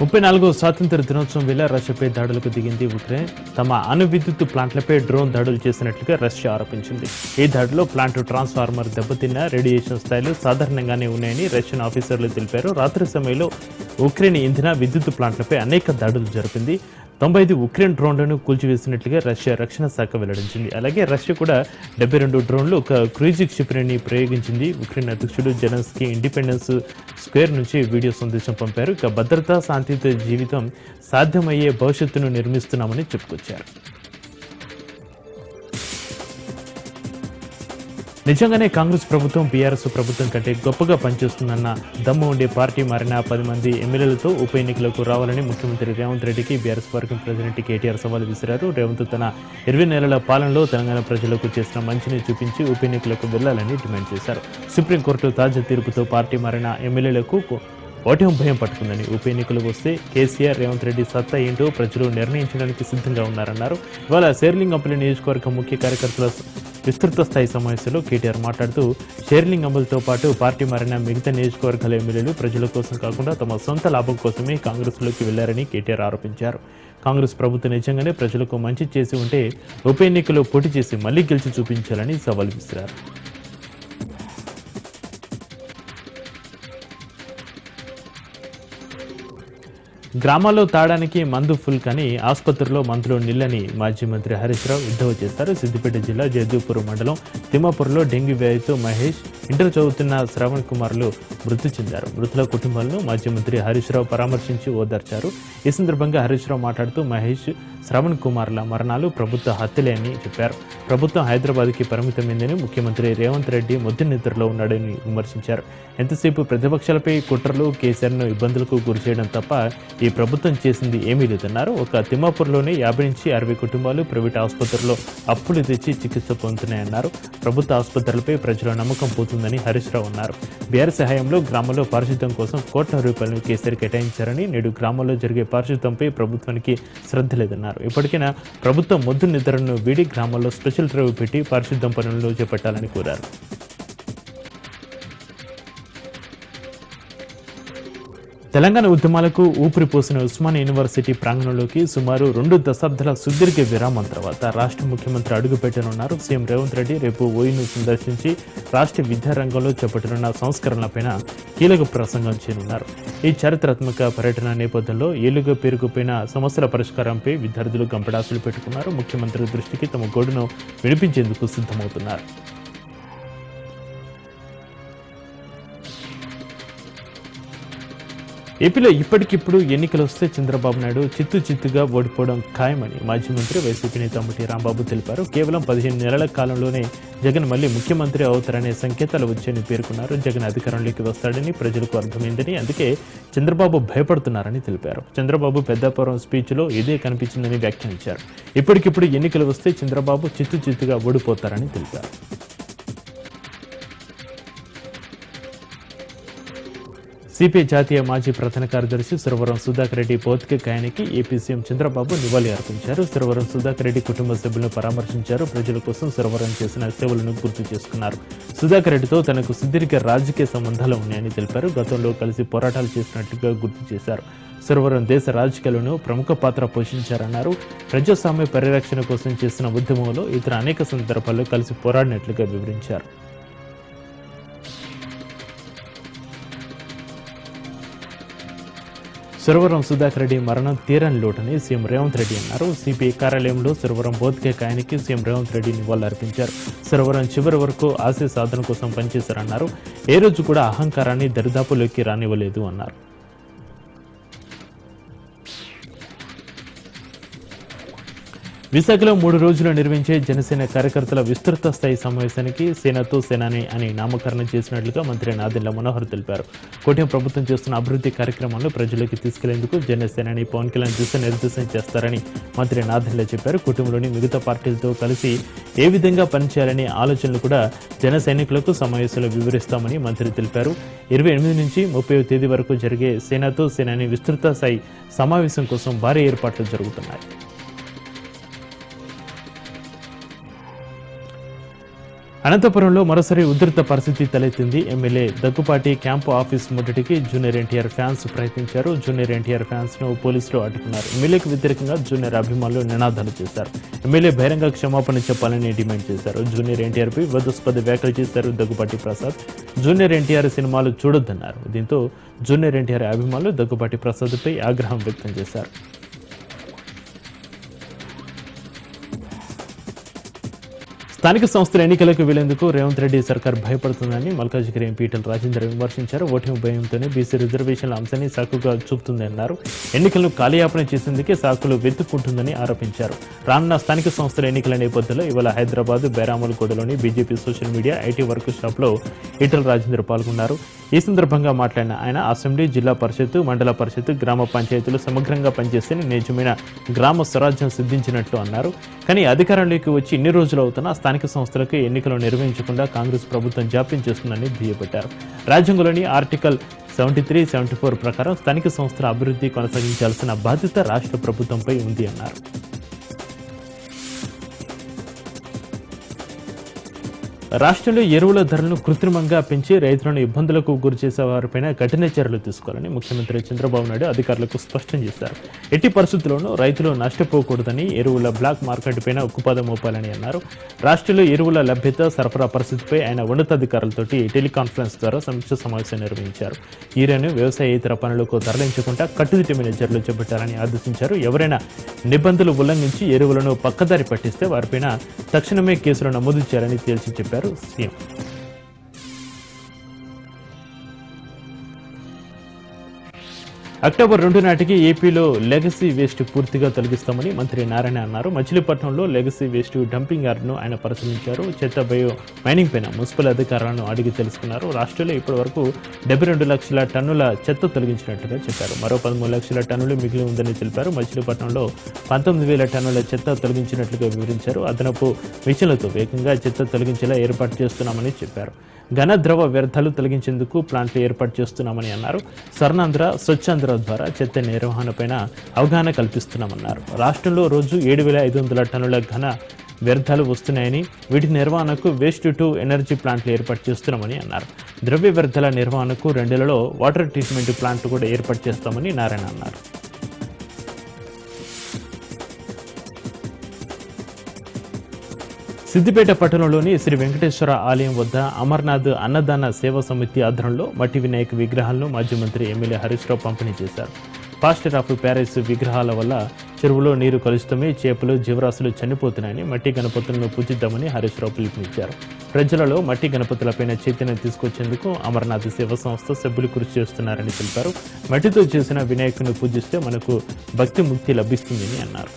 ముప్పై నాలుగో స్వాతంత్ర దినోత్సవం వేళ రష్యాపై దాడులకు దిగింది ఉక్రెయిన్. తమ అణు విద్యుత్ ప్లాంట్లపై డ్రోన్ దాడులు చేసినట్లుగా రష్యా ఆరోపించింది. ఈ దాడిలో ప్లాంట్ ట్రాన్స్ఫార్మర్ దెబ్బతిన్న రేడియేషన్ స్థాయిలు సాధారణంగానే ఉన్నాయని రష్యన్ ఆఫీసర్లు తెలిపారు. రాత్రి సమయంలో ఉక్రెయిన్ ఇంధన విద్యుత్ ప్లాంట్లపై అనేక దాడులు జరిపింది. తొంభై ఐదు ఉక్రెయిన్ డ్రోన్లను కూల్చివేసినట్లుగా రష్యా రక్షణ శాఖ వెల్లడించింది. అలాగే రష్యా కూడా డెబ్బై రెండు డ్రోన్లు ఒక క్రూజిక్ క్షిపణిని ప్రయోగించింది. ఉక్రెయిన్ అధ్యక్షుడు జెలెన్స్కీ ఇండిపెండెన్స్ స్క్వేర్ నుంచి వీడియో సందేశం పంపారు. ఇక భద్రతా శాంతియుత జీవితం సాధ్యమయ్యే భవిష్యత్తును నిర్మిస్తున్నామని చెప్పుకొచ్చారు. నిజంగానే కాంగ్రెస్ ప్రభుత్వం బీఆర్ఎస్ ప్రభుత్వం కంటే గొప్పగా పనిచేస్తుందన్న దమ్ము ఉండే పార్టీ మారిన పది మంది ఎమ్మెల్యేలతో ఉప ఎన్నికలకు రావాలని ముఖ్యమంత్రి రేవంత్ రెడ్డికి బీఆర్ఎస్ వర్కింగ్ ప్రెసిడెంట్ కేటీఆర్ సవాల్ విసిరారు. రేవంత్ తన ఇరవై నెలల పాలనలో తెలంగాణ ప్రజలకు చేసిన మంచిని చూపించి ఉప ఎన్నికలకు వెళ్ళాలని డిమాండ్ చేశారు. సుప్రీంకోర్టు తాజా తీర్పుతో పార్టీ మారిన ఎమ్మెల్యేలకు ఓటమి భయం పట్టుకుందని ఉప ఎన్నికలు వస్తే కేసీఆర్ రేవంత్ రెడ్డి సత్తా ఏంటో ప్రజలు నిర్ణయించడానికి సిద్ధంగా ఉన్నారన్నారు. ఇవాళ శేర్లింగంపల్లి నియోజకవర్గం ముఖ్య కార్యకర్తల విస్తృత స్థాయి సమావేశంలో కేటీఆర్ మాట్లాడుతూ షేర్లింగ్ అమలుతో పాటు పార్టీ మారిన మిగతా నియోజకవర్గాల ఎమ్మెల్యేలు ప్రజల కోసం కాకుండా తమ సొంత లాభం కోసమే కాంగ్రెస్లోకి వెళ్ళారని కేటీఆర్ ఆరోపించారు. కాంగ్రెస్ ప్రభుత్వం నిజంగానే ప్రజలకు మంచి చేసి ఉంటే ఉప ఎన్నికల్లో పోటీ చేసి మళ్ళీ గెలిచి చూపించాలని సవాల్ విసిరారు. గ్రామాల్లో తాడానికి మందు ఫుల్ కానీ ఆసుపత్రిలో మందులు నిల్లని మాజీ మంత్రి హరీష్ రావు ఎద్దేవా చేస్తారు. సిద్దిపేట జిల్లా జయదూపూర్ మండలం తిమ్మాపూర్లో డెంగ్యూ వ్యాధితో మహేష్ ఇంటర్ చదువుతున్న శ్రవణ్ కుమార్లు మృతి చెందారు. మృతుల కుటుంబాలను మాజీ మంత్రి హరీష్ రావు పరామర్శించి ఓదార్చారు. ఈ సందర్భంగా హరీష్ రావు మాట్లాడుతూ మహేష్ శ్రవణ్ కుమార్ల మరణాలు ప్రభుత్వ హత్యలే అని చెప్పారు. ప్రభుత్వం హైదరాబాద్కి పరిమితమైందని ముఖ్యమంత్రి రేవంత్ రెడ్డి మొద్దు నిద్రలో ఉన్నాడని విమర్శించారు. ఎంతసేపు ప్రతిపక్షాలపై కుట్రలు కేసీఆర్ను ఇబ్బందులకు గురి చేయడం తప్ప ఈ ప్రభుత్వం చేసింది ఏమీ లేదన్నారు. ఒక తిమ్మాపూర్లోనే యాభై నుంచి అరవై కుటుంబాలు ప్రైవేట్ ఆసుపత్రుల్లో అప్పులు తెచ్చి చికిత్స పొందుతున్నాయన్నారు. ప్రభుత్వ ఆసుపత్రులపై ప్రజల నమ్మకం పోతుందని హరీష్ రావు అన్నారు. బీఆర్ సహాయంలో గ్రామంలో పారిశుద్ధ్యం కోసం కోట్ల రూపాయలను కేసీఆర్ కేటాయించారని నేడు గ్రామంలో జరిగే పారిశుద్ధ్యంపై ప్రభుత్వానికి శ్రద్ధ లేదన్నారు. ఇప్పటికైనా ప్రభుత్వం మొద్దు నిద్రను వీడి గ్రామాల్లో స్పెషల్ డ్రైవ్ పెట్టి పారిశుద్ధ్యం పనులను చేపట్టాలని కోరారు. తెలంగాణ ఉద్యమాలకు ఊపిరి పోసిన ఉస్మాన్ యూనివర్సిటీ ప్రాంగణంలోకి సుమారు రెండు దశాబ్దాల సుదీర్ఘ విరామం తర్వాత రాష్ట్ర ముఖ్యమంత్రి అడుగుపెట్టనున్నారు. సీఎం రేవంత్ రెడ్డి రేపు ఓయూను సందర్శించి రాష్ట్ర విద్యారంగంలో చేపట్టనున్న సంస్కరణలపైన కీలక ప్రసంగం చేయనున్నారు. ఈ చారిత్రాత్మక పర్యటన నేపథ్యంలో ఏలుగా పేరుకుపోయిన సమస్యల పరిష్కారంపై విద్యార్థులు గంపడాసులు పెట్టుకున్నారు. ముఖ్యమంత్రి దృష్టికి తమ గోడును వినిపించేందుకు సిద్ధమవుతున్నారు. ఏపీలో ఇప్పటికిప్పుడు ఎన్నికలు వస్తే చంద్రబాబు నాయుడు చిత్తు చిత్తుగా ఓడిపోవడం ఖాయమని మాజీ మంత్రి వైసీపీ నేత అంబటి రాంబాబు తెలిపారు. కేవలం పదిహేను నెలల కాలంలోనే జగన్ మళ్ళీ ముఖ్యమంత్రి అవుతారనే సంకేతాలు వచ్చాయని పేర్కొన్నారు. జగన్ అధికారంలోకి వస్తాడని ప్రజలకు అర్థమైందని అందుకే చంద్రబాబు భయపడుతున్నారని తెలిపారు. చంద్రబాబు పెద్దాపురం స్పీచ్లో ఇదే కనిపించిందని వ్యాఖ్యానించారు. ఇప్పటికిప్పుడు ఎన్నికలు వస్తే చంద్రబాబు చిత్తు చిత్తుగా ఓడిపోతారని తెలిపారు. సిపిఐ జాతీయ మాజీ ప్రధాన కార్యదర్శి సురవరం సుధాకర్ రెడ్డి భౌతిక కాయానికి ఏపీ సీఎం చంద్రబాబు నివాళి అర్పించారు. సురవరం సుధాకర్ రెడ్డి కుటుంబ సభ్యులను పరామర్శించారు. ప్రజల కోసం సురవరం చేసిన సేవలను గుర్తు చేసుకున్నారు. సుధాకర్ రెడ్డితో తనకు సుదీర్ఘ రాజకీయ సంబంధాలు ఉన్నాయని తెలిపారు. గతంలో కలిసి పోరాటాలు చేసినట్లుగా గుర్తు చేశారు. సురవరం దేశ రాజకీయాలను ప్రముఖ పాత్ర పోషించారన్నారు. ప్రజాస్వామ్య పరిరక్షణ కోసం చేసిన ఉద్యమంలో ఇతర అనేక సందర్భాల్లో కలిసి పోరాడినట్లుగా వివరించారు. సురవరం సుధాకర్ రెడ్డి మరణం తీరని లోటని సీఎం రేవంత్ రెడ్డి అన్నారు. సిపిఐ కార్యాలయంలో సురవరం భౌతిక కాయానికి సీఎం రేవంత్ రెడ్డి నివాళులర్పించారు. సురవరం చివరి వరకు ఆశయ సాధన కోసం పనిచేశారన్నారు. ఏ రోజు కూడా అహంకారాన్ని దరిదాపులోకి రానివ్వలేదు అన్నారు. విశాఖలో మూడు రోజులు నిర్వహించే జనసేన కార్యకర్తల విస్తృత స్థాయి సమావేశానికి సేనతో సేనాని అని నామకరణం చేసినట్లుగా మంత్రి నాదెండ్ల మనోహర్ తెలిపారు. కూటమి ప్రభుత్వం చేస్తున్న అభివృద్ధి కార్యక్రమాలను ప్రజలకు తీసుకెళ్ళేందుకు జనసేనాని పవన్ కళ్యాణ్ దిశానిర్దేశం చేస్తారని మంత్రి నాదెండ్ల చెప్పారు. కుటుంబంలోని మిగతా పార్టీలతో కలిసి ఏ విధంగా పనిచేయాలనే ఆలోచనలు కూడా జన సైనికులకు సమావేశంలో వివరిస్తామని మంత్రి తెలిపారు. ఇరవై ఎనిమిది నుంచి ముప్పై తేదీ వరకు జరిగే సేనతో సేనాని విస్తృత స్థాయి సమావేశం కోసం భారీ ఏర్పాట్లు జరుగుతున్నాయి. అనంతపురంలో మరోసారి ఉధృత పరిస్థితి తలెత్తింది. ఎమ్మెల్యే దగ్గుపాటి క్యాంపు ఆఫీస్ ముట్టడికి జూనియర్ ఎన్టీఆర్ ఫ్యాన్స్ ప్రయత్నించారు. జూనియర్ ఎన్టీఆర్ ఫ్యాన్స్ను పోలీసులు అడ్డుకున్నారు ఎమ్మెల్యేకు వ్యతిరేకంగా జూనియర్ అభిమానులు నినాదాలు చేశారు. ఎమ్మెల్యే బహిరంగ క్షమాపణ చెప్పాలని డిమాండ్ చేశారు. జూనియర్ ఎన్టీఆర్ పై వివాదాస్పద వ్యాఖ్యలు చేశారు దగ్గుపాటి ప్రసాద్. జూనియర్ ఎన్టీఆర్ సినిమాలు చూడొద్దన్నారు. దీంతో జూనియర్ ఎన్టీఆర్ అభిమానులు దగ్గుపాటి ప్రసాద్పై ఆగ్రహం వ్యక్తం చేశారు. స్థానిక సంస్థల ఎన్నికలకు వెళ్ళేందుకు రేవంత్ రెడ్డి సర్కార్ భయపడుతుందని మల్కాజ్గిరి ఎంపీ ఈటల రాజేందర్ విమర్శించారు. ఓటమి భయంతోనే బీసీ రిజర్వేషన్ల అంశాన్ని సాకుగా చూపుతుందన్నారు. ఎన్నికలను కాలయాపన చేసేందుకే సాకులు వెతుక్కుంటుందని ఆరోపించారు. రానున్న స్థానిక సంస్థల ఎన్నికల నేపథ్యంలో ఇవాళ Hyderabad బేరామల్గూడలోని BJP social media IT work షాప్లో ఈటల రాజేందర్ పాల్గొన్నారు. ఈ సందర్భంగా మాట్లాడిన ఆయన అసెంబ్లీ జిల్లా పరిషత్ మండల పరిషత్ గ్రామ పంచాయతీలు సమగ్రంగా పనిచేస్తే నిజమైన గ్రామ స్వరాజ్యం సిద్ధించినట్లు అన్నారు. కానీ అధికారంలోకి వచ్చి ఇన్ని రోజులు అవుతున్నా స్థానిక సంస్థలకు ఎన్నికలు నిర్వహించకుండా కాంగ్రెస్ ప్రభుత్వం జాప్యం చేస్తుందని దుయ్యబట్టారు రాజ్యాంగంలోని article seventy three seventy four ప్రకారం స్థానిక సంస్థల అభివృద్ధి కొనసాగించాల్సిన బాధ్యత రాష్ట్ర ప్రభుత్వంపై ఉంది అన్నారు. రాష్ట్రంలో ఎరువుల ధరలను కృత్రిమంగా పెంచి రైతులను ఇబ్బందులకు గురిచేసే వారిపైన కఠిన చర్యలు తీసుకోవాలని ముఖ్యమంత్రి చంద్రబాబు నాయుడు అధికారులకు స్పష్టం చేశారు. ఎట్టి పరిస్థితుల్లోనూ రైతులు నష్టపోకూడదని ఎరువుల బ్లాక్ మార్కెట్ పైన ఉక్కుపాదం మోపాలని అన్నారు. రాష్ట్రంలో ఎరువుల లభ్యత సరఫరా పరిస్థితిపై ఆయన ఉన్నతాధికారులతోటి టెలికాన్ఫరెన్స్ ద్వారా సమీక్ష సమావేశం నిర్వహించారు. ఈరెను వ్యవసాయేతర పనులకు తరలించకుండా కట్టుదిట్టమైన చర్యలు చేపట్టాలని ఆదేశించారు. ఎవరైనా నిబంధనలు ఉల్లంఘించి ఎరువులను పక్కదారి పట్టిస్తే వారిపైన తక్షణమే కేసులు నమోదు చేయాలని తేల్చి చెప్పారు. సీఎం అక్టోబర్ రెండు నాటికి ఏపీలో లెగసీ వేస్ట్ పూర్తిగా తొలగిస్తామని మంత్రి నారాయణ అన్నారు. మచిలీపట్నంలో లెగసీ వేస్ట్ డంపింగ్ యార్డ్ను ఆయన పరిశీలించారు. చెత్త బయో మైనింగ్ పైన మున్సిపల్ అధికారులను అడిగి తెలుసుకున్నారు. రాష్ట్రంలో ఇప్పటి వరకు డెబ్బై రెండు లక్షల టన్నుల చెత్త తొలగించినట్లుగా చెప్పారు. మరో పదమూడు లక్షల టన్నులు మిగిలి ఉందని తెలిపారు. మచిలీపట్నంలో పంతొమ్మిది వేల టన్నుల చెత్త తొలగించినట్లుగా వివరించారు. అదనపు మిషన్లతో వేగంగా చెత్త తొలగించేలా ఏర్పాటు చేస్తున్నామని చెప్పారు. ఘన ద్రవ వ్యర్థాలు తొలగించేందుకు ప్లాంట్లు ఏర్పాటు చేస్తున్నామని అన్నారు. స్వర్ణాంధ్ర స్వచ్ఛాంధ్ర ద్వారా చెత్త నిర్వహణపైన అవగాహన కల్పిస్తున్నామన్నారు. రాష్ట్రంలో రోజు ఏడు వేల ఐదు వందల టన్నుల ఘన వ్యర్థాలు వస్తున్నాయని వీటి నిర్వహణకు వేస్ట్ టు ఎనర్జీ ప్లాంట్లు ఏర్పాటు చేస్తున్నామని అన్నారు. ద్రవ్య వ్యర్థాల నిర్వహణకు రెండేళ్ళలో వాటర్ ట్రీట్మెంట్ ప్లాంట్లు కూడా ఏర్పాటు చేస్తామని నారాయణ అన్నారు. సిద్దిపేట పట్టణంలోని శ్రీ వెంకటేశ్వర ఆలయం వద్ద అమర్నాథ్ అన్నదాన సేవా సమితి ఆధ్వర్యంలో మట్టి వినాయక విగ్రహాలను మాజీ మంత్రి ఎమ్మెల్యే హరీష్ రావు పంపిణీ చేశారు. పాస్టర్ ఆఫ్ ప్యారిస్ విగ్రహాల వల్ల చెరువులో నీరు కలుషితమై చేపలు జీవరాశులు చనిపోతున్నాయని మట్టి గణపతులను పూజిద్దామని హరీష్ రావు పిలుపునిచ్చారు. ప్రజలలో మట్టి గణపతులపైన చైతన్యం తీసుకొచ్చేందుకు అమర్నాథ్ సేవా సంస్థ సభ్యులు కృషి చేస్తున్నారని తెలిపారు. మట్టితో చేసిన వినాయకుని పూజిస్తే మనకు భక్తి ముక్తి లభిస్తుందని అన్నారు.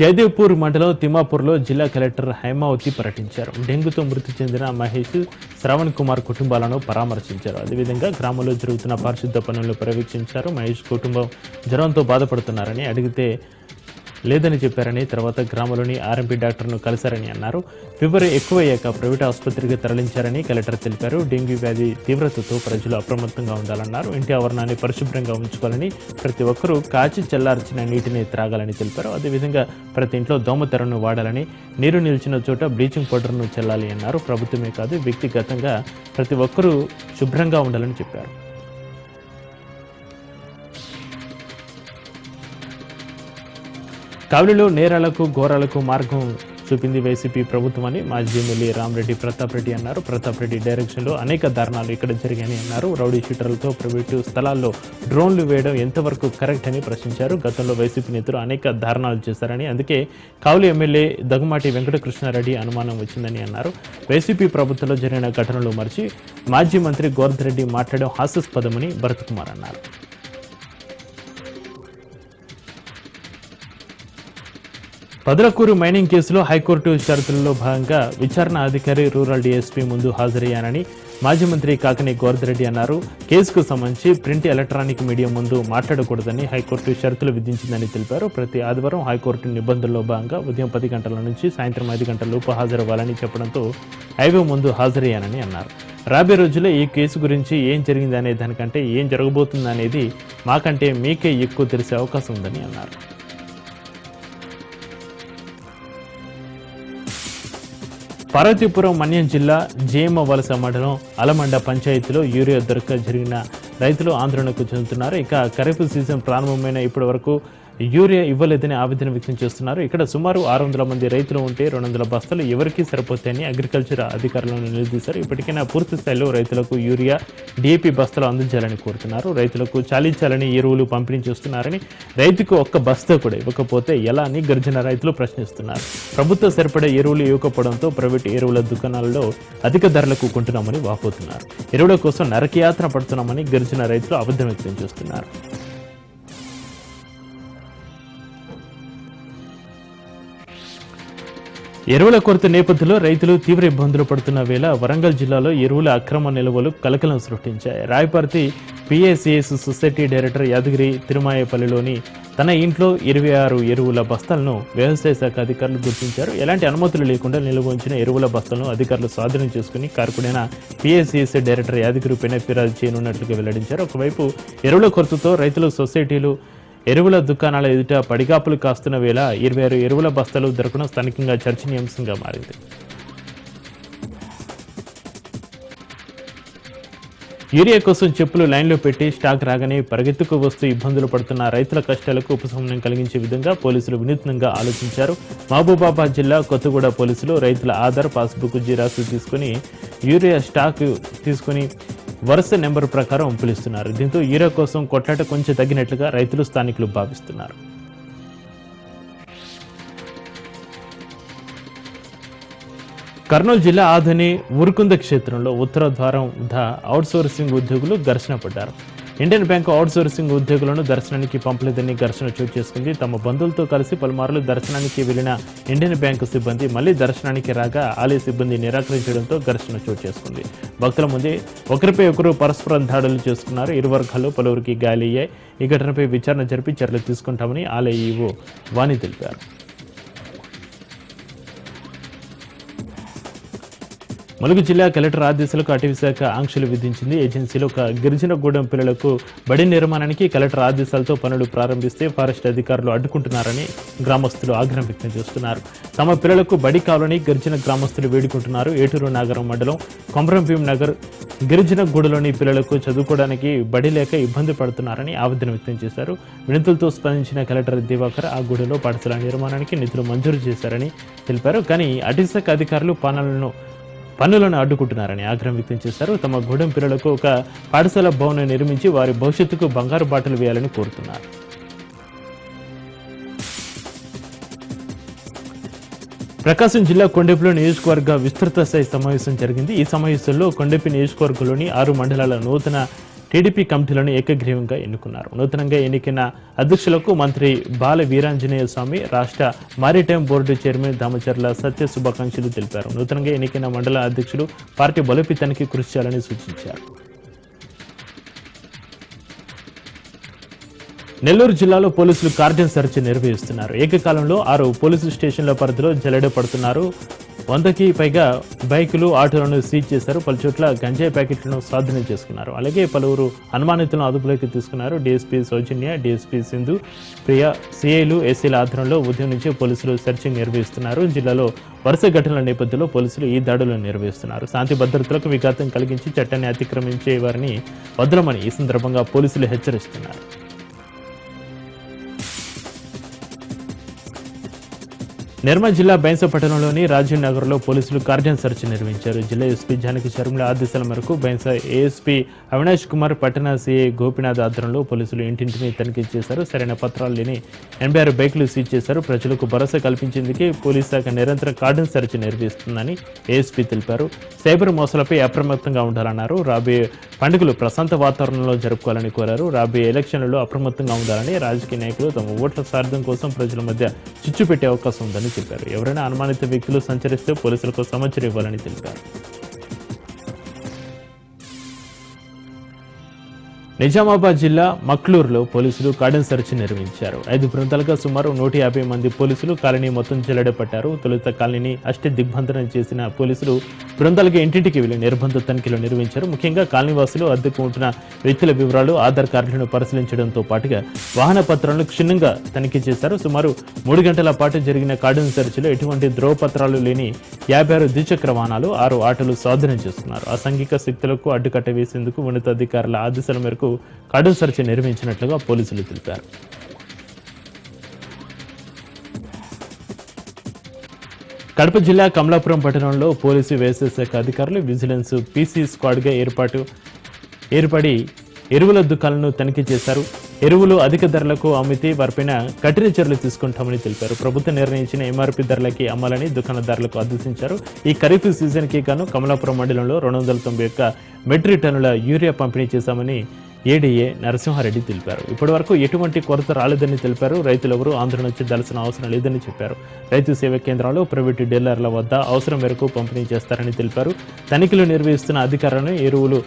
జయదేవ్పూర్ మండలం తిమ్మాపూర్లో జిల్లా కలెక్టర్ హైమావతి పర్యటించారు. డెంగ్యూతో మృతి చెందిన మహేష్ శ్రవణ్ కుమార్ కుటుంబాలను పరామర్శించారు. అదేవిధంగా గ్రామంలో జరుగుతున్న పారిశుద్ధ పనులను పర్యవేక్షించారు. మహేష్ కుటుంబం జ్వరంతో బాధపడుతున్నారని అడిగితే లేదని చెప్పారని తర్వాత గ్రామంలోని ఆర్ఎంపీ డాక్టర్ను కలిశారని అన్నారు. ఫీవర్ ఎక్కువయ్యాక ప్రైవేట్ ఆసుపత్రికి తరలించారని కలెక్టర్ తెలిపారు. డెంగ్యూ వ్యాధి తీవ్రతతో ప్రజలు అప్రమత్తంగా ఉండాలన్నారు. ఇంటి ఆవరణాన్ని పరిశుభ్రంగా ఉంచుకోవాలని ప్రతి ఒక్కరూ కాచి చల్లార్చిన నీటిని త్రాగాలని తెలిపారు. అదేవిధంగా ప్రతి ఇంట్లో దోమతెరను వాడాలని నీరు నిలిచిన చోట బ్లీచింగ్ పౌడర్ను చల్లాలి అన్నారు. ప్రభుత్వమే కాదు వ్యక్తిగతంగా ప్రతి ఒక్కరూ శుభ్రంగా ఉండాలని చెప్పారు. కావలిలో నేరాలకు ఘోరాలకు మార్గం చూపింది వైసీపీ ప్రభుత్వం అని మాజీ ఎమ్మెల్యే రామరెడ్డి ప్రతాప్ రెడ్డి అన్నారు. ప్రతాప్ రెడ్డి డైరెక్షన్లో అనేక దారుణాలు ఇక్కడ జరిగాయని అన్నారు. రౌడీ షీటర్లతో ప్రైవేటు స్థలాల్లో డ్రోన్లు వేయడం ఎంతవరకు కరెక్ట్ అని ప్రశ్నించారు. గతంలో వైసీపీ నేతలు అనేక దారుణాలు చేశారని అందుకే కావలి ఎమ్మెల్యే దగ్గుమాటి వెంకటకృష్ణారెడ్డి అనుమానం వచ్చిందని అన్నారు. వైసీపీ ప్రభుత్వంలో జరిగిన ఘటనలు మరిచి మాజీ మంత్రి గోవర్ధన్ రెడ్డి మాట్లాడడం హాస్యాస్పదమని భరత్ కుమార్ అన్నారు. పదలకూరు మైనింగ్ కేసులో హైకోర్టు షరతులలో భాగంగా విచారణ అధికారి రూరల్ డీఎస్పీ ముందు హాజరయ్యానని మాజీ మంత్రి కాకని గోవర్ధరెడ్డి అన్నారు. కేసుకు సంబంధించి ప్రింట్ ఎలక్ట్రానిక్ మీడియా ముందు మాట్లాడకూడదని హైకోర్టు షరతులు విధించిందని తెలిపారు. ప్రతి ఆదివారం హైకోర్టు నిబంధనల్లో భాగంగా ఉదయం పది గంటల నుంచి సాయంత్రం ఐదు గంటల లోపు హాజరవ్వాలని చెప్పడంతో హైవే ముందు హాజరయ్యానని అన్నారు. రాబోయే రోజుల్లో ఈ కేసు గురించి ఏం జరిగింది అనే దానికంటే ఏం జరగబోతుందనేది మాకంటే మీకే ఎక్కువ తెలిసే అవకాశం ఉందని అన్నారు. పార్వతీపురం మన్యం జిల్లా జేమ వలస మండలం అలమండ పంచాయతీలో యూరియా దొరక జరిగిన రైతులు ఆందోళనకు చెందుతున్నారు. ఇక ఖరీఫ్ సీజన్ ప్రారంభమైన ఇప్పటి వరకు యూరియా ఇవ్వలేదని ఆవేదన వ్యక్తం చేస్తున్నారు. ఇక్కడ సుమారు ఆరు వందల మంది రైతులు ఉంటే రెండు వందల బస్తాలు ఎవరికీ సరిపోతాయని అగ్రికల్చర్ అధికారులను నిలదీశారు ఇప్పటికైనా పూర్తి స్థాయిలో రైతులకు యూరియా డిఏపి బస్తాలు అందించాలని కోరుతున్నారు. రైతులకు చాలించాలని ఎరువులు పంపిణీ చేస్తున్నారని రైతుకు ఒక్క బస్తా కూడా ఇవ్వకపోతే ఎలా అని గర్జన రైతులు ప్రశ్నిస్తున్నారు. ప్రభుత్వం సరిపడే ఎరువులు ఇవ్వకపోవడంతో ప్రైవేటు ఎరువుల దుకాణాలలో అధిక ధరలకు కొంటున్నామని వాపోతున్నారు. ఎరువుల కోసం నరకయాత్ర పడుతున్నామని గర్జన రైతులు అబద్ధం వ్యక్తం చేస్తున్నారు. ఎరువుల కొరత నేపథ్యంలో రైతులు తీవ్ర ఇబ్బందులు పడుతున్న వేళ వరంగల్ జిల్లాలో ఎరువుల అక్రమ నిల్వలు కలకలం సృష్టించాయి. Rayaparthi PACS society director Yadagiri తిరుమాయపల్లిలోని తన ఇంట్లో ఇరవై ఆరు ఎరువుల బస్తాలను వ్యవసాయ శాఖ అధికారులు గుర్తించారు. ఎలాంటి అనుమతులు లేకుండా నిల్వ ఉంచిన ఎరువుల బస్తాలను అధికారులు స్వాధీనం చేసుకుని కారకుడైన పిఎస్సిఎస్ డైరెక్టర్ యాదగిరిపైన ఫిర్యాదు చేయనున్నట్లుగా వెల్లడించారు. ఒకవైపు ఎరువుల కొరతతో రైతులు సొసైటీలు ఎరువుల దుకాణాల ఎదుట పడిగాపులు కాస్తున్న వేళ ఇరవై ఆరు ఎరువుల బస్తాలు దొరకడం స్థానికంగా చర్చనీయాంశంగా మారింది. యూరియా కోసం చెప్పులు లైన్లో పెట్టి స్టాక్ రాగానే పరిగెత్తుకు వస్తూ ఇబ్బందులు పడుతున్న రైతుల కష్టాలకు ఉపశమనం కలిగించే విధంగా పోలీసులు వినూత్నంగా ఆలోచించారు. మహబూబాబాద్ జిల్లా కొత్తగూడ పోలీసులు రైతుల ఆధార్ పాస్బుక్ జిరాక్స్ తీసుకుని యూరియా స్టాక్ తీసుకుని వరుస నెంబర్ ప్రకారం పిలుస్తున్నారు. దీంతో హీరో కోసం కొట్లాట కొంచెం తగ్గినట్లుగా రైతులు స్థానికులు భావిస్తున్నారు. కర్నూలు జిల్లా ఆధుని ఉరుకుంద క్షేత్రంలో ఉత్తర ద్వారం వద్ద అవుట్సోర్సింగ్ ఉద్యోగులు ఘర్షణ పడ్డారు. ఇండియన్ బ్యాంకు అవుట్సోర్సింగ్ ఉద్యోగులను దర్శనానికి పంపలేదని ఘర్షణ చోటు చేసుకుంది. తమ బంధువులతో కలిసి పలుమార్లు దర్శనానికి వెళ్ళిన ఇండియన్ బ్యాంకు సిబ్బంది మళ్ళీ దర్శనానికి రాగా ఆలయ సిబ్బంది నిరాకరించడంతో ఘర్షణ చోటు చేసుకుంది. భక్తుల ముందే ఒకరిపై ఒకరు పరస్పరం దాడులు చేసుకున్నారు. ఇరు వర్గాల్లో పలువురికి గాలయ్యాయి. ఈ ఘటనపై విచారణ జరిపి చర్యలు తీసుకుంటామని ఆలయ ఈవో వాణి తెలిపారు. ములుగు జిల్లా కలెక్టర్ ఆదేశాలకు అటవీ శాఖ ఆంక్షలు విధించింది. ఏజెన్సీలో ఒక గిరిజన గూడెం పిల్లలకు బడి నిర్మాణానికి కలెక్టర్ ఆదేశాలతో పనులు ప్రారంభిస్తే ఫారెస్ట్ అధికారులు అడ్డుకుంటున్నారని గ్రామస్తులు ఆగ్రహం వ్యక్తం చేస్తున్నారు. తమ పిల్లలకు బడి కావాలని గిరిజన గ్రామస్తులు వేడుకుంటున్నారు. ఏటూరు నాగరం మండలం కొమరంభీం నగర్ గిరిజన గూడలోని పిల్లలకు చదువుకోవడానికి బడి లేక ఇబ్బంది పడుతున్నారని ఆవేదన వ్యక్తం చేశారు. వినతులతో స్పందించిన కలెక్టర్ దివాకర్ ఆ గూడెలో పాఠశాల నిర్మాణానికి నిధులు మంజూరు చేశారని తెలిపారు. కానీ అటవీశాఖ అధికారులు పనులను అడ్డుకుంటున్నారని ఆగ్రహం వ్యక్తం చేశారు. తమ గూడెం పిల్లలకు ఒక పాఠశాల భవనం నిర్మించి వారి భవిష్యత్తుకు బంగారు బాటలు వేయాలని కోరుతున్నారు. ప్రకాశం జిల్లా కొండెపిలో నియోజకవర్గ విస్తృత స్థాయి సమావేశం జరిగింది. ఈ సమావేశంలో కొండెపి నియోజకవర్గంలోని ఆరు మండలాల నూతన టీడీపీ కమిటీలను ఏకగ్రీవంగా ఎన్నుకున్నారు. నూతనంగా ఎన్నికైన అధ్యక్షులకు మంత్రి బాల వీరాంజనేయ స్వామి రాష్ట్ర maritime board chairman Damacharla Satya శుభాకాంక్షలు తెలిపారు. నూతనంగా ఎన్నికైన మండల అధ్యక్షులు పార్టీ బలోపేతానికి కృషి చేయాలని సూచించారు. నెల్లూరు జిల్లాలో పోలీసులు కార్డన్ సెర్చ్ నిర్వహిస్తున్నారు. ఏకకాలంలో ఆరు పోలీసు స్టేషన్ల పరిధిలో జల్లెడ పడుతున్నారు. వందకి పైగా బైకులు ఆటోలను సీజ్ చేశారు. పలు చోట్ల గంజాయి ప్యాకెట్లను స్వాధీనం చేసుకున్నారు. అలాగే పలువురు అనుమానితులను అదుపులోకి తీసుకున్నారు. డీఎస్పీ సౌజన్య డీఎస్పీ సింధు ప్రియా సిఐలు ఎస్సీల ఆధ్వర్యంలో ఉదయం నుంచి పోలీసులు సెర్చింగ్ నిర్వహిస్తున్నారు. జిల్లాలో వరుస ఘటనల నేపథ్యంలో పోలీసులు ఈ దాడులను నిర్వహిస్తున్నారు. శాంతి భద్రతలకు విఘాతం కలిగించి చట్టాన్ని అతిక్రమించే వారిని వదలమని ఈ సందర్భంగా పోలీసులు హెచ్చరిస్తున్నారు. నిర్మల్ జిల్లా బైన్స పట్టణంలోని రాజీవ్ నగర్లో పోలీసులు కార్డన్ సెర్చ్ నిర్వహించారు. జిల్లా ఎస్పీ జానకి శర్మల ఆదేశాల మేరకు బైన్స ఏఎస్పీ అవినాష్ కుమార్ పట్టణ సిఐ గోపినాథ్ ఆధ్వర్యంలో పోలీసులు ఇంటింటిని తనిఖీ చేశారు. సరైన పత్రాలు లేని ఎనభై ఆరు బైకులు సీజ్ చేశారు. ప్రజలకు భరోసా కల్పించేందుకే పోలీస్ శాఖ నిరంతరం గార్డెన్ సెర్చ్ నిర్వహిస్తుందని ఏఎస్పీ తెలిపారు. సైబర్ మోసాలపై అప్రమత్తంగా ఉండాలన్నారు. రాబోయే పండుగలు ప్రశాంత వాతావరణంలో జరుపుకోవాలని కోరారు. రాబోయే ఎలక్షన్లలో అప్రమత్తంగా ఉండాలని రాజకీయ నాయకులు తమ ఓట్ల సార్థం కోసం ప్రజల మధ్య చిచ్చు పెట్టే అవకాశం ఉందని తెలిపారు ఎవరైనా అనుమానిత వ్యక్తులు సంచరిస్తే పోలీసులకు సమాచారం ఇవ్వాలని తెలిపారు. నిజామాబాద్ జిల్లా మక్లూరులో పోలీసులు కార్డన్ సెర్చ్ నిర్వహించారు. ఐదు బృందాలుగా సుమారు నూట యాభై మంది పోలీసులు కాలనీ మొత్తం చెల్లడపట్టారు. తొలుత కాలనీని అష్ట దిగ్బంధనం చేసిన పోలీసులు బృందాలుగా ఇంటింటికి వెళ్ళి నిర్బంధ తనిఖీలు నిర్వహించారు. ముఖ్యంగా కాలనీవాసులు అద్దెకు ఉంటున్న వ్యక్తుల వివరాలు ఆధార్ కార్డులను పరిశీలించడంతో పాటుగా వాహన పత్రాలను క్షుణ్ణంగా తనిఖీ చేశారు. సుమారు మూడు గంటల పాటు జరిగిన కార్డన్ సెర్చ్లో ఎటువంటి ధ్రువపత్రాలు లేని యాభై ఆరు ద్విచక్ర వాహనాలు ఆరు ఆటోలు స్వాధీనం చేసుకున్నారు అసాంఘిక శక్తులకు అడ్డుకట్ట వేసేందుకు ఉన్నతాధికారుల ఆదేశాల మేరకు కడు సెర్చ్ నిర్వహించినట్లుగా పోలీసులు తెలిపారు. కడప జిల్లా కమలాపురం పట్టణంలో పోలీసు వ్యవసాయ శాఖ అధికారులు విజిలెన్స్ పీసీ స్క్వాడ్గా ఏర్పాటు ఏర్పడి ఎరువుల దుకాణాలను తనిఖీ చేశారు. ఎరువులు అధిక ధరలకు అమ్మితే వారిపైన కఠిన చర్యలు తీసుకుంటామని తెలిపారు. ప్రభుత్వం నిర్ణయించిన ఎంఆర్పీ ధరలకి అమ్మాలని దుకాణదారులకు ఆదేశించారు ఈ ఖరీఫ్ సీజన్కి గాను కమలాపురం మండలంలో రెండు వందల తొంభై యొక్క మెట్రిక్ టన్నుల యూరియా పంపిణీ చేశామని ఏడీఏ నరసింహారెడ్డి తెలిపారు. ఇప్పటివరకు ఎటువంటి కొరత రాలేదని తెలిపారు. రైతులెవరూ ఆందోళన చెందాల్సిన అవసరం లేదని చెప్పారు. రైతు సేవా కేంద్రాలు ప్రైవేటు డీలర్ల వద్ద అవసరం మేరకు పంపిణీ చేస్తారని తెలిపారు. తనిఖీలు నిర్వహిస్తున్న అధికారులను ఎరువులు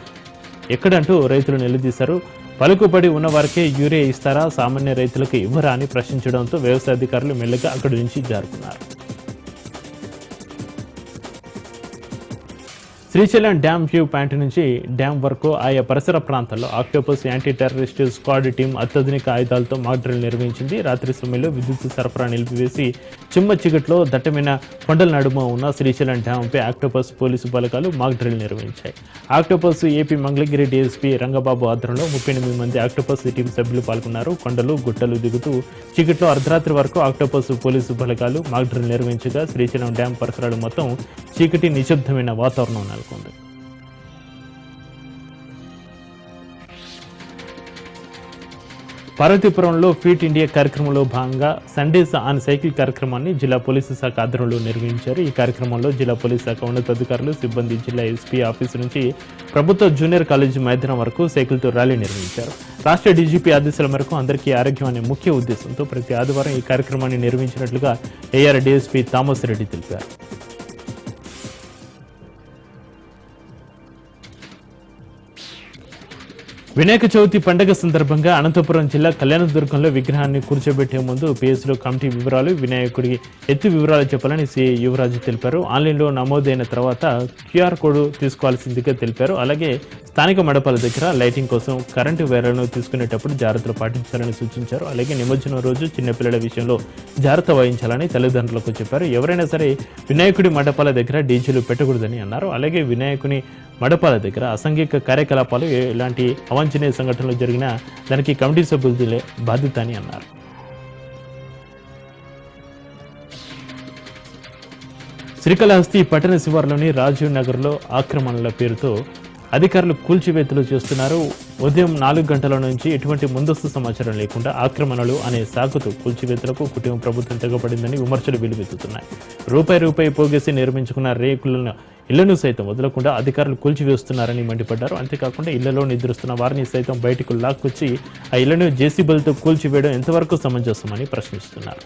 ఎక్కడంటూ రైతులు నిలదీశారు. పలుకుబడి ఉన్న వారికే యూరియా ఇస్తారా? సామాన్య రైతులకు ఇవ్వరా అని ప్రశ్నించడంతో వ్యవసాయ అధికారులు మెల్లగా అక్కడి నుంచి జారుకున్నారు. శ్రీశైలం డ్యామ్ వ్యూ పాయింట్ నుంచి డ్యామ్ వరకు ఆయా పరిసర ప్రాంతాల్లో octopus anti terrorist squad team అత్యాధునిక ఆయుధాలతో మాక్ డ్రిల్ నిర్వహించింది రాత్రి సమయంలో విద్యుత్ సరఫరా నిలిపివేసి చిమ్మ చీకట్లో దట్టమైన కొండల నడుమ ఉన్న శ్రీశైలం డ్యాంపై ఆక్టోపస్ పోలీసు బలగాలు mock drill నిర్వహించాయి. Octopus AP Mangalagiri DSP Rangababu ఆధ్వర్యంలో ముప్పై ఎనిమిది మంది ఆక్టోపస్ టీం సభ్యులు పాల్గొన్నారు. కొండలు గుట్టలు దిగుతూ చీకట్లో అర్ధరాత్రి వరకు ఆక్టోపస్ పోలీసు బలగాలు మాక్ డ్రిల్ నిర్వహించగా శ్రీశైలం డ్యాం పరిసరాలు మొత్తం చీకటి నిశ్శబ్దమైన వాతావరణం నెలకొంది. పార్వతీపురంలో ఫీట్ ఇండియా కార్యక్రమంలో భాగంగా సండేస్ ఆన్ సైకిల్ కార్యక్రమాన్ని జిల్లా పోలీసు శాఖ ఆధ్వర్యంలో నిర్వహించారు. ఈ కార్యక్రమంలో జిల్లా పోలీసు శాఖ ఉన్నతాధికారులు సిబ్బంది జిల్లా ఎస్పీ ఆఫీసు నుంచి ప్రభుత్వ జూనియర్ కాలేజీ మైదానం వరకు సైకిల్తో ర్యాలీ నిర్వహించారు. రాష్ట్ర డీజీపీ ఆదేశాల మేరకు అందరికీ ఆరోగ్యం అనే ముఖ్య ఉద్దేశంతో ప్రతి ఆదివారం ఈ కార్యక్రమాన్ని నిర్వహించినట్లుగా ఏఆర్ డీఎస్పీ థామస్ రెడ్డి తెలిపారు. వినాయక చవితి పండుగ సందర్భంగా అనంతపురం జిల్లా కళ్యాణదుర్గంలో విగ్రహాన్ని కూర్చోబెట్టే ముందు పిఎస్లో కమిటీ వివరాలు వినాయకుడికి ఎత్తు వివరాలు చెప్పాలని సిఐ యువరాజు తెలిపారు. ఆన్లైన్లో నమోదైన తర్వాత క్యూఆర్ కోడ్ తీసుకోవాల్సిందిగా తెలిపారు. అలాగే స్థానిక మండపాల దగ్గర లైటింగ్ కోసం కరెంటు వైర్లను తీసుకునేటప్పుడు జాగ్రత్తలు పాటించాలని సూచించారు. అలాగే నిమజ్జనం రోజు చిన్నపిల్లల విషయంలో జాగ్రత్త వహించాలని తల్లిదండ్రులకు చెప్పారు. ఎవరైనా సరే వినాయకుడి మండపాల దగ్గర డీజేలు పెట్టకూడదని అన్నారు. అలాగే వినాయకుని మడపాల దగ్గర అసాంఘిక కార్యకలాపాలు ఎలాంటి అవాంఛనీయ సంఘటనలు జరిగినా దానికి కమిటీ సభ్యులే బాధ్యత అని అన్నారు. శ్రీకాళహస్తి పట్టణ శివారులోని రాజీవ్ నగర్లో ఆక్రమణల పేరుతో అధికారులు కూల్చివేతలు చేస్తున్నారు. ఉదయం నాలుగు గంటల నుంచి ఎటువంటి ముందస్తు సమాచారం లేకుండా ఆక్రమణలు అనే సాకుతో కూల్చివేతలకు కుటుంబ ప్రభుత్వం తెగబడిందని విమర్శలు వెలువెత్తుతున్నాయి. రూపాయి రూపాయి పోగేసి నిర్మించుకున్న రేకులను ఇళ్ళను సైతం వదలకుండా అధికారులు కూల్చివేస్తున్నారని మండిపడ్డారు. అంతేకాకుండా ఇళ్ళలో నిద్రిస్తున్న వారిని సైతం బయటకు లాక్కొచ్చి ఆ ఇళ్ళను జేసీబీలతో కూల్చివేయడం ఎంతవరకు సమంజసమని ప్రశ్నిస్తున్నారు.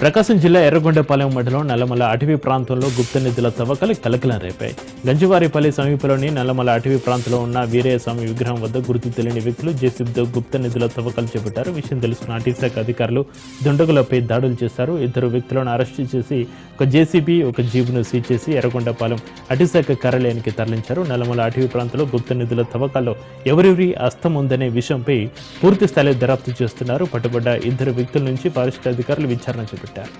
ప్రకాశం జిల్లా ఎర్రగొండపాలెం మండలం నల్లమల అటవీ ప్రాంతంలో గుప్త నిధుల తవ్వకాలు కలకలం రేపాయి. గంజివారిపల్లి సమీపంలోని నల్లమల అటవీ ప్రాంతంలో ఉన్న వీరయ్య స్వామి విగ్రహం వద్ద గుర్తు తెలియని వ్యక్తులు జేసీబీతో గుప్త నిధుల తవ్వకాలు చేపట్టారు. విషయం తెలుసుకున్న అటవీశాఖ అధికారులు దుండగులపై దాడులు చేశారు. ఇద్దరు వ్యక్తులను అరెస్టు చేసి ఒక జేసీబీ ఒక జీబును సీజ్ చేసి ఎర్రగొండపాలెం అటవీశాఖ కార్యాలయానికి తరలించారు. నల్లమల అటవీ ప్రాంతంలో గుప్త నిధుల తవ్వకాల్లో ఎవరెవరి అస్తం ఉందనే విషయంపై పూర్తి స్థాయిలో దర్యాప్తు చేస్తున్నారు. పట్టుబడ్డ ఇద్దరు వ్యక్తుల నుంచి పారిశుద్ధ్య అధికారులు విచారణ చేపట్టారు. that.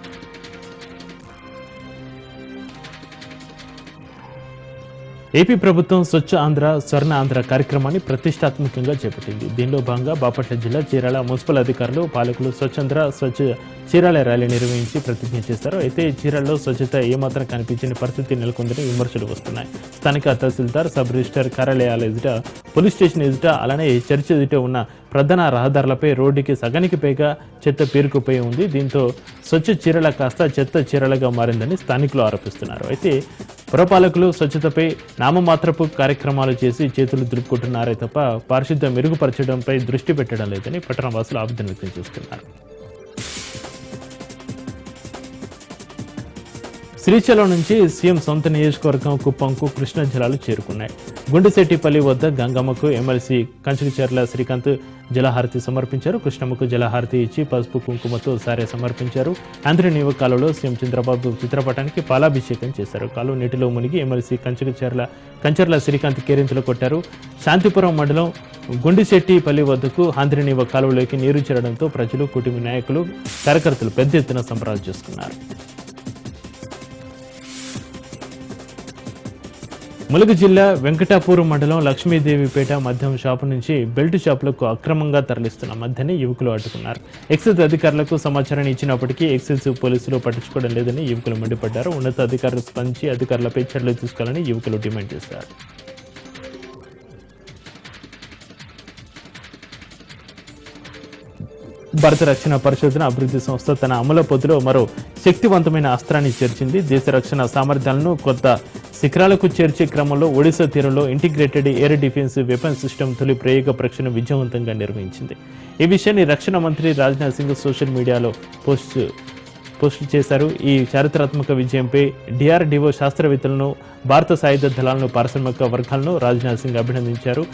ఏపీ ప్రభుత్వం స్వచ్ఛ ఆంధ్ర స్వర్ణ ఆంధ్ర కార్యక్రమాన్ని ప్రతిష్టాత్మకంగా చేపట్టింది. దీనిలో భాగంగా బాపట్ల జిల్లా చీరాల మున్సిపల్ అధికారులు పాలకులు స్వచ్ఛంద్ర స్వచ్ఛ చీరాల ర్యాలీ నిర్వహించి ప్రతిజ్ఞ చేశారు. అయితే చీరాల్లో స్వచ్ఛత ఏమాత్రం కనిపించని పరిస్థితి నెలకొందని విమర్శలు వస్తున్నాయి. స్థానిక తహసీల్దార్ సబ్ రిజిస్టర్ కార్యాలయాల ఎదుట పోలీస్ స్టేషన్ ఎదుట అలానే చర్చ్ ఎదుట ఉన్న ప్రధాన రహదారులపై రోడ్డుకి సగానికి పైగా చెత్త పేరుకుపోయి ఉంది. దీంతో స్వచ్ఛ చీరల కాస్త చెత్త చీరలుగా మారిందని స్థానికులు ఆరోపిస్తున్నారు. అయితే పురపాలకులు స్వచ్ఛతపై నామమాత్రపు కార్యక్రమాలు చేసి చేతులు దులుపుకుంటున్నారే తప్ప పారిశుద్ధ్యం మెరుగుపరచడంపై దృష్టి పెట్టడం లేదని పట్టణవాసులు ఆవేదన వ్యక్తం చేస్తున్నారు. శ్రీశైలం నుంచి సీఎం సొంత నియోజకవర్గం కుప్పంకు కృష్ణా జలాలు చేరుకున్నాయి. గుండెశెట్టిపల్లి వద్ద గంగమ్మకు ఎమ్మెల్సీ కంచుకచర్ల శ్రీకాంత్ జలహారతి సమర్పించారు. కృష్ణమ్మకు జలహారతి ఇచ్చి పసుపు కుంకుమతో సారే సమర్పించారు. ఆంధ్రనీవ కాలువలో సీఎం చంద్రబాబు చిత్రపటానికి పాలాభిషేకం చేశారు. కాలువ నీటిలో మునిగి ఎమ్మెల్సీ కంచుకచర్ల కంచర్ల శ్రీకాంత్ కేరింతలు కొట్టారు. శాంతిపురం మండలం గుండిశెట్టిపల్లి వద్దకు ఆంధ్రనీవ కాలువలోకి నీరు చేరడంతో ప్రజలు కుటుంబ నాయకులు కార్యకర్తలు పెద్ద ఎత్తున సంబరాలు చేసుకున్నారు. ములుగు జిల్లా వెంకటాపూర్ మండలం లక్ష్మీదేవిపేట మద్యం షాపు నుంచి బెల్ట్ షాపులకు అక్రమంగా తరలిస్తున్న మద్యాన్ని యువకులు అడ్డుకున్నారు. ఎక్సైజ్ అధికారులకు సమాచారాన్ని ఇచ్చినప్పటికీ ఎక్సైజ్ పోలీసులు పట్టించుకోవడం లేదని యువకులు మండిపడ్డారు. ఉన్నత అధికారులు స్పందించి అధికారులపై చర్యలు తీసుకోవాలని యువకులు డిమాండ్ చేశారు. భారత రక్షణ పరిశోధన అభివృద్ధి సంస్థ తన అమలు పొద్దులో మరో శక్తివంతమైన అస్త్రాన్ని చేర్చింది. దేశ రక్షణ సామర్థ్యాలను కొత్త శిఖరాలకు చేర్చే క్రమంలో ఒడిశా తీరంలో integrated air defence weapon system తొలి ప్రయోగ పరీక్షను విజయవంతంగా నిర్వహించింది. ఈ విషయాన్ని రక్షణ మంత్రి రాజ్నాథ్ సింగ్ సోషల్ మీడియాలో పోస్ట్ పోస్ట్ చేశారు. ఈ చారిత్రాత్మక విజయంపై డిఆర్డిఓ శాస్త్రవేత్తలను భారత సాయుధ దళాలను పారిశ్రామిక వర్గాలను రాజ్నాథ్ సింగ్ అభినందించారు.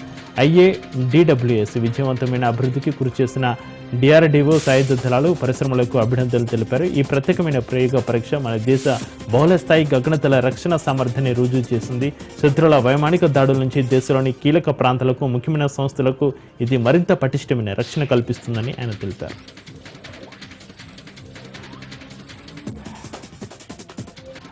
ఐఏ డిడబ్ల్యూఎస్ విజయవంతమైన అభివృద్ధికి కృషి చేసిన డిఆర్డిఓ సాయుధ దళాలు పరిశ్రమలకు అభినందనలు తెలిపారు. ఈ ప్రత్యేకమైన ప్రయోగ పరీక్ష మన దేశ బహుళస్థాయి గగనతల రక్షణ సామర్థ్యాన్ని రుజువు చేసింది. శత్రుల వైమానిక దాడుల నుంచి దేశంలోని కీలక ప్రాంతాలకు ముఖ్యమైన సంస్థలకు ఇది మరింత పటిష్టమైన రక్షణ కల్పిస్తుందని ఆయన తెలిపారు.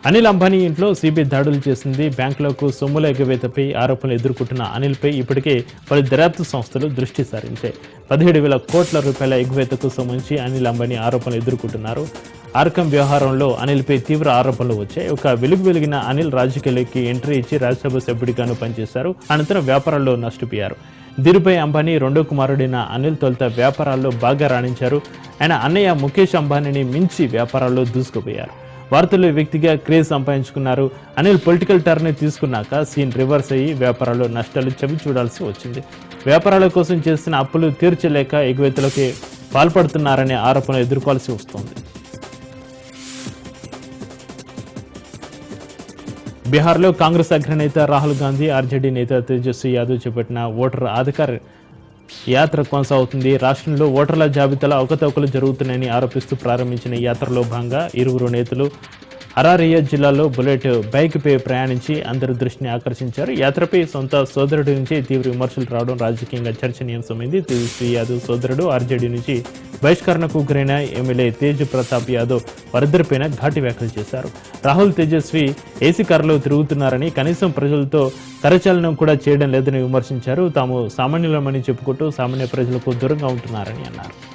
అనిల్ అంబానీ ఇంట్లో సిబిఐ దాడులు చేసింది. బ్యాంకులకు సొమ్ముల ఎగవేతపై ఆరోపణలు ఎదుర్కొంటున్న అనిల్పై ఇప్పటికే పలు దర్యాప్తు సంస్థలు దృష్టి సారించాయి. పదిహేడు వేల కోట్ల రూపాయల ఎగువేతకు సంబంధించి అనిల్ అంబానీ ఆరోపణలు ఎదుర్కొంటున్నారు. ఆర్కం వ్యవహారంలో అనిల్పై తీవ్ర ఆరోపణలు వచ్చాయి. ఒక వెలుగు వెలిగిన అనిల్ రాజకీయాలకి ఎంట్రీ ఇచ్చి రాజ్యసభ సభ్యుడిగాను పనిచేశారు. అనంతరం వ్యాపారాల్లో నష్టపోయారు. ధీరుభాయ్ అంబానీ రెండో కుమారుడైన అనిల్ తొలుత వ్యాపారాల్లో బాగా రాణించారు. ఆయన అన్నయ్య ముఖేష్ అంబానీని మించి వ్యాపారాల్లో దూసుకుపోయారు. వార్తల్లో వ్యక్తిగా క్రేజ్ సంపాదించుకున్నారు. అనిల్ పొలిటికల్ టర్న్ తీసుకున్నాక సీన్ రివర్స్ అయ్యి వ్యాపారాల్లో నష్టాలు చవి చూడాల్సి వచ్చింది. వ్యాపారాల కోసం చేసిన అప్పులు తీర్చలేక ఎగువెత్తులకి పాల్పడుతున్నారనే ఆరోపణలు ఎదుర్కోవాల్సి వస్తోంది. బీహార్లో కాంగ్రెస్ అగ్రనేత రాహుల్ గాంధీ ఆర్జేడీ నేత తేజస్వి యాదవ్ చేపట్టిన ఓటర్ అధికార యాత్ర కొనసాగుతుంది. రాష్ట్రంలో ఓటర్ల జాబితాలో అవకతవకలు జరుగుతున్నాయని ఆరోపిస్తూ ప్రారంభించిన యాత్రలో భాగంగా ఇరువురు నేతలు అరారియా జిల్లాలో బుల్లెట్ బైక్పై ప్రయాణించి అందరి దృష్టిని ఆకర్షించారు. యాత్రపై సొంత సోదరుడి నుంచి తీవ్ర విమర్శలు రావడం రాజకీయంగా చర్చనీయాంశమైంది. తేజస్వి యాదవ్ సోదరుడు ఆర్జేడీ నుంచి బహిష్కరణకు గురైన ఎమ్మెల్యే తేజ్ ప్రతాప్ యాదవ్ వారిద్దరిపైన ఘాటి వ్యాఖ్యలు చేశారు. రాహుల్ తేజస్వి ఏసీ కారులో తిరుగుతున్నారని కనీసం ప్రజలతో కరచాలనం కూడా చేయడం లేదని విమర్శించారు. తాము సామాన్యులమని చెప్పుకుంటూ సామాన్య ప్రజలకు దూరంగా ఉంటున్నారని అన్నారు.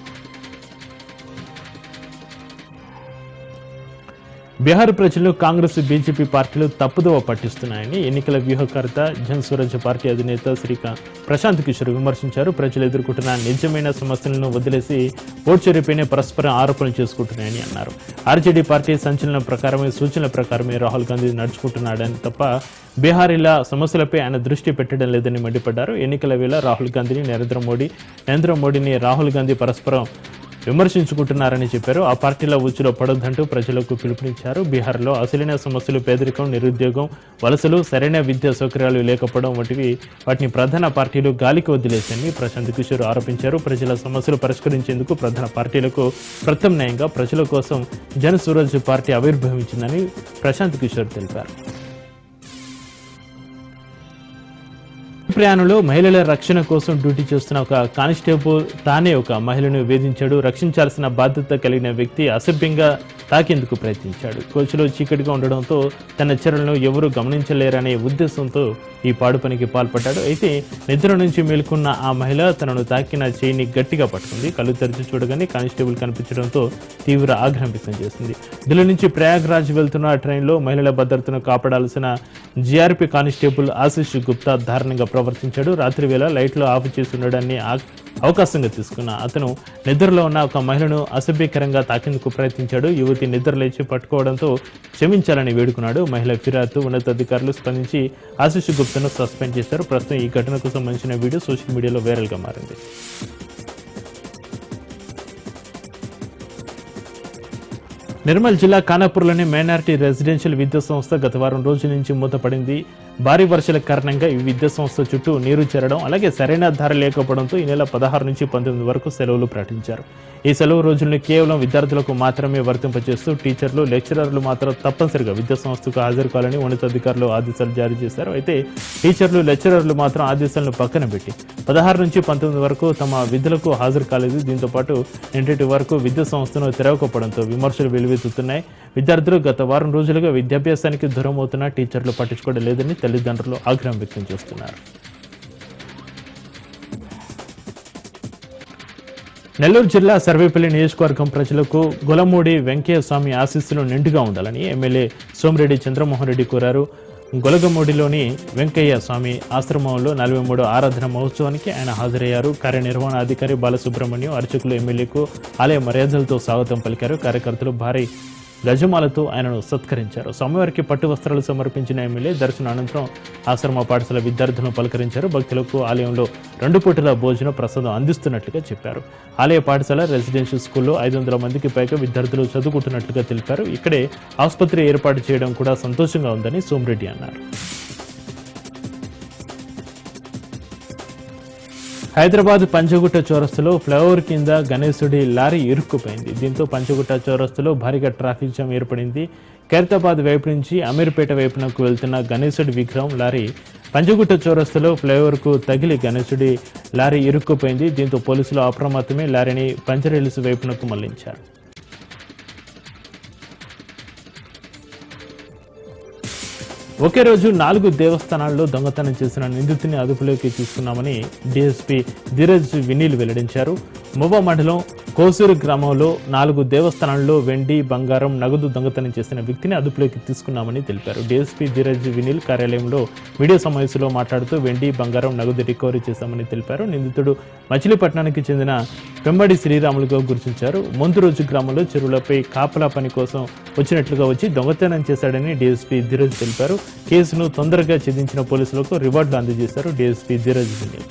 బీహార్ ప్రజలు కాంగ్రెస్ బీజేపీ పార్టీలు తప్పుదోవ పట్టిస్తున్నాయని ఎన్నికల వ్యూహకర్త జన్ స్వరాజ్య పార్టీ అధినేత శ్రీకా ప్రశాంత్ కిషోర్ విమర్శించారు. ప్రజలు ఎదుర్కొంటున్న నిజమైన సమస్యలను వదిలేసి ఓడ్చరిపైనే పరస్పరం ఆరోపణలు చేసుకుంటున్నాయని అన్నారు. ఆర్జేడీ పార్టీ సంచలనం ప్రకారమే సూచనల ప్రకారమే రాహుల్ గాంధీ నడుచుకుంటున్నాడని తప్ప బీహార్ ఇలా సమస్యలపై ఆయన దృష్టి పెట్టడం లేదని మండిపడ్డారు. ఎన్నికల వేళ రాహుల్ గాంధీని నరేంద్ర మోడీ నరేంద్ర మోడీని రాహుల్ గాంధీ పరస్పరం విమర్శించుకుంటున్నారని చెప్పారు. ఆ పార్టీల ఉచ్చులో పడొద్దంటూ ప్రజలకు పిలుపునిచ్చారు. బీహార్లో అసలైన సమస్యలు పేదరికం నిరుద్యోగం వలసలు సరైన విద్యా సౌకర్యాలు లేకపోవడం వంటివి వాటిని ప్రధాన పార్టీలు గాలికి వదిలేశాయని ప్రశాంత్ కిషోర్ ఆరోపించారు. ప్రజల సమస్యలు పరిష్కరించేందుకు ప్రధాన పార్టీలకు ప్రత్యామ్నాయంగా ప్రజల కోసం జన సూరజ్ పార్టీ ఆవిర్భవించిందని ప్రశాంత్ కిషోర్ తెలిపారు. ప్రయాణంలో మహిళల రక్షణ కోసం డ్యూటీ చేస్తున్న ఒక కానిస్టేబుల్ తానే ఒక మహిళను వేధించాడు. రక్షించాల్సిన బాధ్యత కలిగిన వ్యక్తి అసభ్యంగా తాకేందుకు ప్రయత్నించాడు. కోచ్లో చీకటిగా ఉండడంతో తన చర్యలను ఎవరూ గమనించలేరనే ఉద్దేశంతో ఈ పాడు పనికి పాల్పడ్డాడు. అయితే నిద్ర నుంచి మేల్కొన్న ఆ మహిళ తనను తాకిన చేయిని గట్టిగా పట్టుకుంది. కళ్ళు తెరిచి చూడగానే కానిస్టేబుల్ కనిపించడంతో తీవ్ర ఆగ్రహం వ్యక్తం చేసింది. ఢిల్లీ నుంచి ప్రయాగ్రాజ్ వెళ్తున్న ట్రైన్లో మహిళల భద్రతను కాపాడాల్సిన జీఆర్పీ కానిస్టేబుల్ ఆశిష్ గుప్తా దారుణంగా ప్రవర్తించాడు. రాత్రి వేళ లైట్లు ఆఫ్ చేసి ఉండడాన్ని అవకాశంగా తీసుకున్న అతను నిద్రలో ఉన్న ఒక మహిళను అసభ్యకరంగా తాకేందుకు ప్రయత్నించాడు. యువతి నిద్ర లేచి పట్టుకోవడంతో క్షమించాలని వేడుకున్నాడు. మహిళ ఫిర్యాదు ఉన్నతాధికారులు స్పందించి ఆశిష్ గుప్తను సస్పెండ్ చేశారు. ప్రస్తుతం ఈ ఘటనకు సంబంధించిన వీడియో సోషల్ మీడియాలో వైరల్గా మారింది. నిర్మల్ జిల్లా ఖానాపూర్లోని మైనార్టీ రెసిడెన్షియల్ విద్యుత్ సంస్థ గత వారం రోజుల నుంచి మూతపడింది. భారీ వర్షాల కారణంగా ఈ విద్యా సంస్థ చుట్టూ నీరు చేరడం అలాగే సరైన ధర లేకపోవడంతో ఈ నెల పదహారు నుంచి పంతొమ్మిది వరకు సెలవులు ప్రకటించారు. ఈ సెలవు రోజులను కేవలం విద్యార్థులకు మాత్రమే వర్తింపజేస్తూ టీచర్లు లెక్చరర్లు మాత్రం తప్పనిసరిగా విద్యా సంస్థకు హాజరు కావాలని ఉన్నతాధికారులు ఆదేశాలు జారీ చేశారు. అయితే టీచర్లు లెక్చరర్లు మాత్రం ఆదేశాలను పక్కన పెట్టి పదహారు నుంచి పంతొమ్మిది వరకు తమ విధులకు హాజరు కాలేదు. దీంతో పాటు నిన్నటి వరకు విద్యా సంస్థను తెరవకపోవడంతో విమర్శలు వెలువెత్తుతున్నాయి. విద్యార్థులు గత వారం రోజులుగా విద్యాభ్యాసానికి దూరం అవుతున్న టీచర్లు పట్టించుకోవడం లేదని తల్లిదండ్రులు ఆగ్రహం వ్యక్తం చేస్తున్నారు. నెల్లూరు జిల్లా సర్వేపల్లి నియోజకవర్గం ప్రజలకు గొలమూడి వెంకయ్య స్వామి ఆశీస్సులు నిండుగా ఉండాలని ఎమ్మెల్యే సోమిరెడ్డి చంద్రమోహన్ రెడ్డి కోరారు. గొలగమూడిలోని వెంకయ్య స్వామి ఆశ్రమంలో నలభై మూడు ఆరాధన మహోత్సవానికి ఆయన హాజరయ్యారు. కార్యనిర్వహణాధికారి బాలసుబ్రహ్మణ్యం అర్చకులు ఎమ్మెల్యేకు ఆలయ మర్యాదలతో స్వాగతం పలికారు. కార్యకర్తలు భారీ గజమాలతో ఆయనను సత్కరించారు. స్వామివారికి పట్టు వస్త్రాలు సమర్పించిన ఎమ్మెల్యే దర్శన అనంతరం ఆశ్రమ పాఠశాల విద్యార్థులను పలకరించారు. భక్తులకు ఆలయంలో రెండు పూటల భోజన ప్రసాదం అందిస్తున్నట్లుగా చెప్పారు. ఆలయ పాఠశాల రెసిడెన్షియల్ స్కూల్లో ఐదు వందల మందికి పైగా విద్యార్థులు చదువుకుంటున్నట్లుగా తెలిపారు. ఇక్కడే ఆసుపత్రి ఏర్పాటు చేయడం కూడా సంతోషంగా ఉందని సోమిరెడ్డి అన్నారు. హైదరాబాద్ పంచగుట్ట చౌరస్తులో ఫ్లైఓవర్ కింద గణేశుడి లారీ ఇరుక్కుపోయింది. దీంతో పంచగుట్ట చౌరస్తులో భారీగా ట్రాఫిక్ జామ్ ఏర్పడింది. ఖైరతాబాద్ వైపు నుంచి అమీర్పేట వైపునకు వెళ్తున్న గణేశుడి విగ్రహం లారీ పంచగుట్ట చౌరస్తులో ఫ్లైఓవర్కు తగిలి గణేశుడి లారీ ఇరుక్కుపోయింది. దీంతో పోలీసులు అప్రమత్తమే లారీని పంచరేల్స్ వైపునకు మళ్ళించారు. ఒకే రోజు నాలుగు దేవస్థానాల్లో దొంగతనం చేసిన నిందితుని అదుపులోకి తీసుకున్నామని డీఎస్పీ ధీరజ్ వినీల్ వెల్లడించారు. మువ్వ మండలం కోసూరు గ్రామంలో నాలుగు దేవస్థానాల్లో వెండి బంగారం నగదు దొంగతనం చేసిన వ్యక్తిని అదుపులోకి తీసుకున్నామని తెలిపారు. డీఎస్పీ ధీరజ్ వినీల్ కార్యాలయంలో మీడియా సమావేశంలో మాట్లాడుతూ వెండి బంగారం నగదు రికవరీ చేశామని తెలిపారు. నిందితుడు మచిలీపట్నానికి చెందిన పెంబడి శ్రీరాములుగా గుర్తించారు. ముందు రోజు గ్రామంలో చెరువులపై కాపలా పని కోసం వచ్చినట్లుగా వచ్చి దొంగతనం చేశాడని డీఎస్పీ ధీరజ్ తెలిపారు. కేసును తొందరగా ఛేదించిన పోలీసులకు రివార్డులు అందజేశారు డీఎస్పీ ధీరజ్ వినిల్.